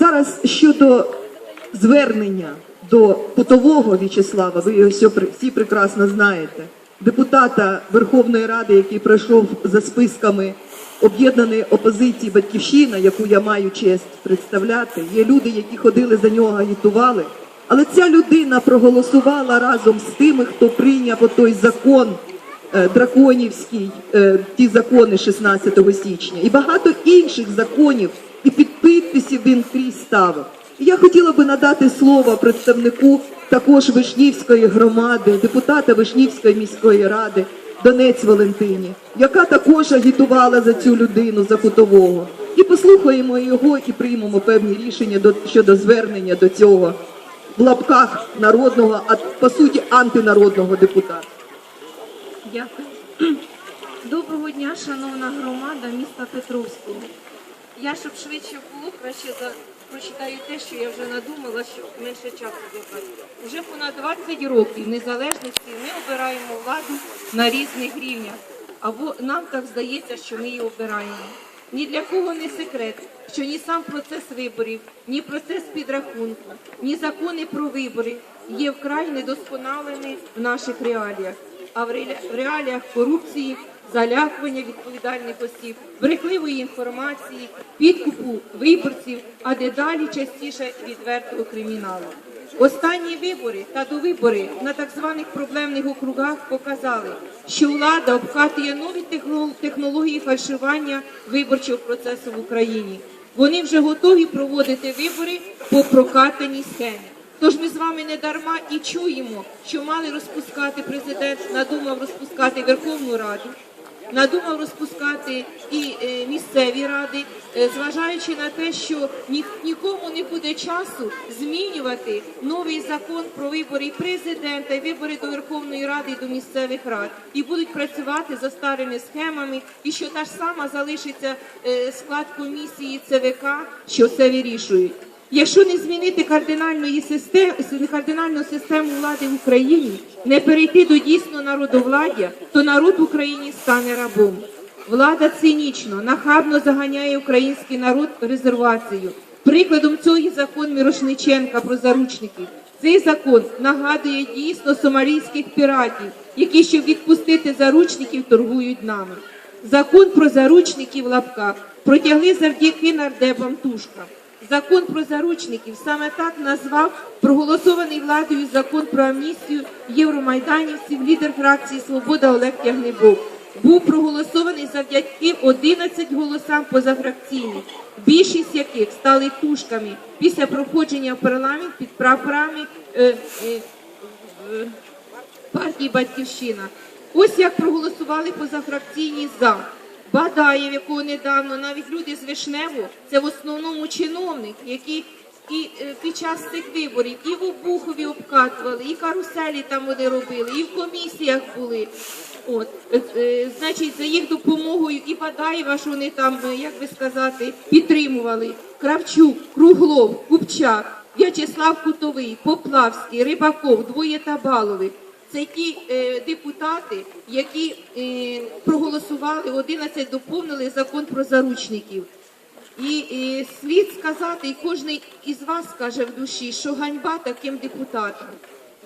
Зараз щодо звернення до Путового В'ячеслава, ви його всі, пр- всі прекрасно знаєте, депутата Верховної Ради, який пройшов за списками об'єднаної опозиції Батьківщина, яку я маю честь представляти. Є люди, які ходили за нього, агітували. Але ця людина проголосувала разом з тими, хто прийняв той закон е, драконівський, е, ті закони 16 січня, і багато інших законів, підписів він крізь ставив. Я хотіла би надати слово представнику також Вишнівської громади, депутата Вишнівської міської ради Донець Валентині, яка також агітувала за цю людину, за кутового. І послухаємо його і приймемо певні рішення щодо звернення до цього в лапках народного, а по суті антинародного депутата. Дякую. Доброго дня, шановна громада міста Петровського. Я, щоб швидше було, краще за... прочитаю те, що я вже надумала, що менше часу забрати. Уже понад 20 років незалежності ми обираємо владу на різних рівнях. Або нам так здається, що ми її обираємо. Ні для кого не секрет, що ні сам процес виборів, ні процес підрахунку, ні закони про вибори є вкрай недосконалений в наших реаліях а в реаліях корупції, залякування відповідальних осіб, брехливої інформації, підкупу виборців, а дедалі частіше відвертого криміналу. Останні вибори та довибори на так званих проблемних округах показали, що влада обкатує нові технології фальшування виборчого процесу в Україні. Вони вже готові проводити вибори по прокатаній схемі. Тож ми з вами не дарма і чуємо, що мали розпускати президент, надумав розпускати Верховну Раду, надумав розпускати і е, місцеві ради, е, зважаючи на те, що нікому не буде часу змінювати новий закон про вибори президента, вибори до Верховної Ради і до місцевих рад, і будуть працювати за старими схемами, і що та ж сама залишиться е, склад комісії ЦВК, що це вирішують. Якщо не змінити кардинальної системи, кардинальну систему влади в Україні, не перейти до дійсно народовладдя, то народ в Україні стане рабом. Влада цинічно, нахабно заганяє український народ резервацію. Прикладом цього є закон Мірошниченка про заручників. Цей закон нагадує дійсно сомалійських піратів, які, щоб відпустити заручників, торгують нами. Закон про заручників в лапках протягли завдяки нардепам Тушка. Закон про заручників саме так назвав проголосований владою закон про амністію євромайданівців, лідер фракції Свобода Олег Тягнебок. Був проголосований завдяки 11 голосам позафракційних, більшість яких стали тушками після проходження в парламент під прапорами е, е, е, партії Батьківщина. Ось як проголосували позафракційні за. Бадаєв, якого недавно навіть люди з Вишневу, це в основному чиновник, які і е, під час цих виборів і в Обухові обкатували, і каруселі там вони робили, і в комісіях були. От, е, е, значить, за їх допомогою і Бадаєва, що вони там, як би сказати, підтримували. Кравчук, Круглов, Купчак, В'ячеслав Кутовий, Поплавський, Рибаков, двоє Табалових. Це ті е, депутати, які е, проголосували 11 доповнили закон про заручників. І, е, слід сказати, і кожен із вас скаже в душі, що ганьба таким депутатам.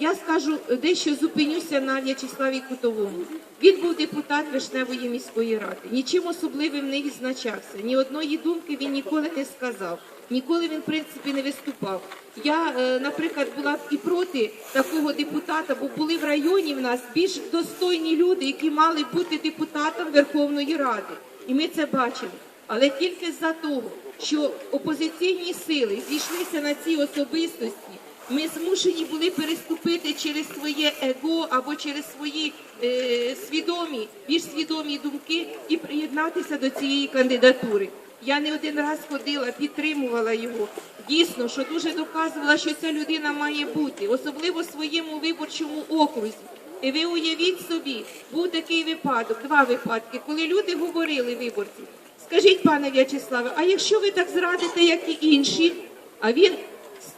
Я скажу дещо зупинюся на В'ячеславі Кутовому. Він був депутат Вишневої міської ради. Нічим особливим не відзначався. Ні одної думки він ніколи не сказав. Ніколи він, в принципі, не виступав. Я, е, наприклад, була б і проти такого депутата, бо були в районі в нас більш достойні люди, які мали бути депутатом Верховної Ради. І ми це бачили. Але тільки з-за того, що опозиційні сили зійшлися на цій особистості, ми змушені були переступити через своє его або через свої е, свідомі, більш свідомі думки і приєднатися до цієї кандидатури. Я не один раз ходила, підтримувала його. Дійсно, що дуже доказувала, що ця людина має бути, особливо в своєму виборчому окрузі. І ви уявіть собі, був такий випадок, два випадки, коли люди говорили виборці. Скажіть, пане В'ячеславе, а якщо ви так зрадите, як і інші, а він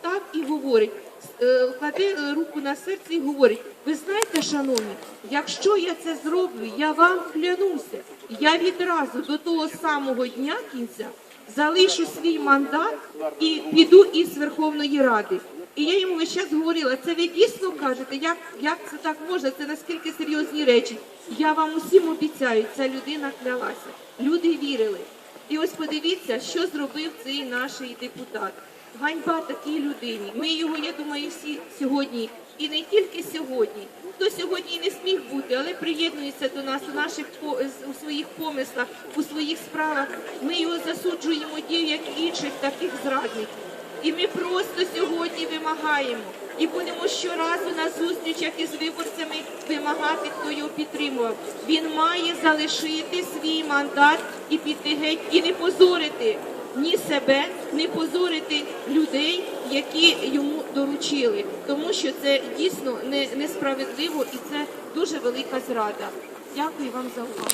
став і говорить, е, кладе е, руку на серце і говорить: ви знаєте, шановні, якщо я це зроблю, я вам клянуся, я відразу до того самого дня кінця залишу свій мандат і піду із Верховної Ради. І я йому весь час говорила, це ви дійсно кажете, як, як це так можна, це наскільки серйозні речі. Я вам усім обіцяю, ця людина клялася. Люди вірили. І ось подивіться, що зробив цей наш депутат. Ганьба такій людині. Ми його, я думаю, всі сьогодні, і не тільки сьогодні. Хто сьогодні не сміг бути, але приєднується до нас у наших у своїх помислах, у своїх справах. Ми його засуджуємо дію, як інших таких зрадників. І ми просто сьогодні вимагаємо і будемо щоразу на зустрічах із виборцями вимагати, хто його підтримував. Він має залишити свій мандат і піти геть, і не позорити ні себе, не позорити людей, які йому доручили, тому що це дійсно не- несправедливо і це дуже велика зрада. Дякую вам за увагу.